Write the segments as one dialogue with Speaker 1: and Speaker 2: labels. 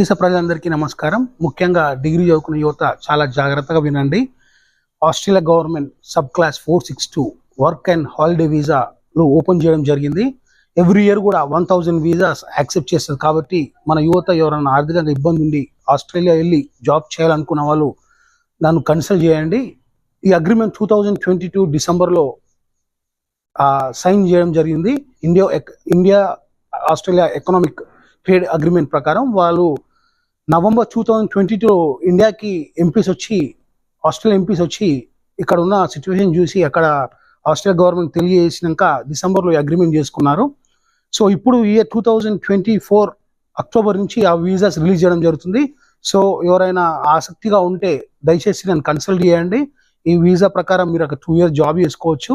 Speaker 1: దేశ ప్రజలందరికీ నమస్కారం. ముఖ్యంగా డిగ్రీ చదువుకున్న యువత చాలా జాగ్రత్తగా వినండి. Australia government sub class four six two work and holiday వీసాలు ఓపెన్ చేయడం జరిగింది. ఎవ్రీ ఇయర్ కూడా వన్ థౌజండ్ వీసాస్ యాక్సెప్ట్ చేస్తుంది కాబట్టి మన యువత ఎవరైనా ఆర్థికంగా ఇబ్బంది ఉండి ఆస్ట్రేలియా వెళ్ళి జాబ్ చేయాలనుకున్న వాళ్ళు నన్ను కన్సల్ట్ చేయండి. ఈ agreement two thousand twenty two డిసెంబర్లో సైన్ చేయడం జరిగింది. ఇండియా ఎక్- India Australia economic trade agreement ప్రకారం వాళ్ళు నవంబర్ టూ థౌజండ్ ట్వంటీ టూలో ఇండియాకి ఎంపీస్ వచ్చి ఆస్ట్రేలియా ఎంపీస్ వచ్చి ఇక్కడ ఉన్న సిచ్యువేషన్ చూసి అక్కడ ఆస్ట్రేలియా గవర్నమెంట్ తెలియజేసినాక డిసెంబర్లో అగ్రిమెంట్ చేసుకున్నారు. సో ఇప్పుడు year two thousand twenty four October నుంచి ఆ వీసాస్ రిలీజ్ చేయడం జరుగుతుంది. సో ఎవరైనా ఆసక్తిగా ఉంటే దయచేసి నన్ను కన్సల్ట్ చేయండి. ఈ వీసా ప్రకారం మీరు అక్కడ టూ ఇయర్స్ జాబ్ చేసుకోవచ్చు.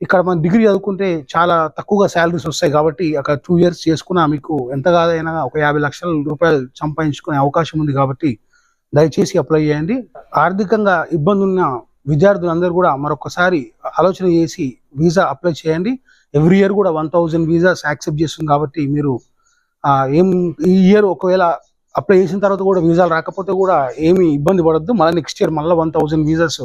Speaker 1: ఇక్కడ మనం డిగ్రీ చదువుకుంటే చాలా తక్కువగా శాలరీస్ వస్తాయి కాబట్టి అక్కడ టూ ఇయర్స్ చేసుకున్నా మీకు ఎంత కాదైనా ఒక యాభై లక్షల రూపాయలు సంపాదించుకునే అవకాశం ఉంది కాబట్టి దయచేసి అప్లై చేయండి. ఆర్థికంగా ఇబ్బంది ఉన్న విద్యార్థులందరూ కూడా మరొకసారి ఆలోచన చేసి వీసా అప్లై చేయండి. ఎవ్రీ ఇయర్ కూడా వన్ థౌజండ్ వీసాస్ యాక్సెప్ట్ చేస్తుంది కాబట్టి మీరు ఏం ఈ ఇయర్ ఒకవేళ అప్లై చేసిన తర్వాత కూడా వీసాలు రాకపోతే కూడా ఏమి ఇబ్బంది పడద్దు. మళ్ళీ నెక్స్ట్ ఇయర్ మళ్ళీ వన్ థౌజండ్ వీసాస్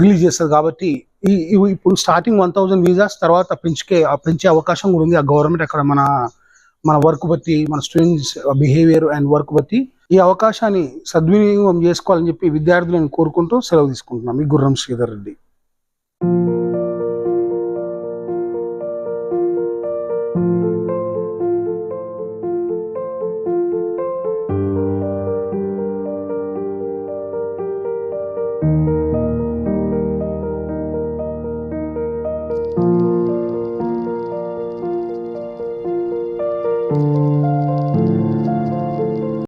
Speaker 1: రిలీజ్ చేస్తారు కాబట్టి ఈ ఇప్పుడు స్టార్టింగ్ వన్ థౌజండ్ వీసాస్ తర్వాత పెంచుకే ఆ పెంచే అవకాశం కూడా ఉంది. ఆ గవర్నమెంట్ అక్కడ మన మన వర్క్ బట్టి మన స్టూడెంట్స్ బిహేవియర్ అండ్ వర్క్ బట్టి ఈ అవకాశాన్ని సద్వినియోగం చేసుకోవాలని చెప్పి విద్యార్థులను కోరుకుంటూ సెలవు తీసుకుంటున్నాం. ఈ గుర్రం శ్రీధర్ రెడ్డి. Música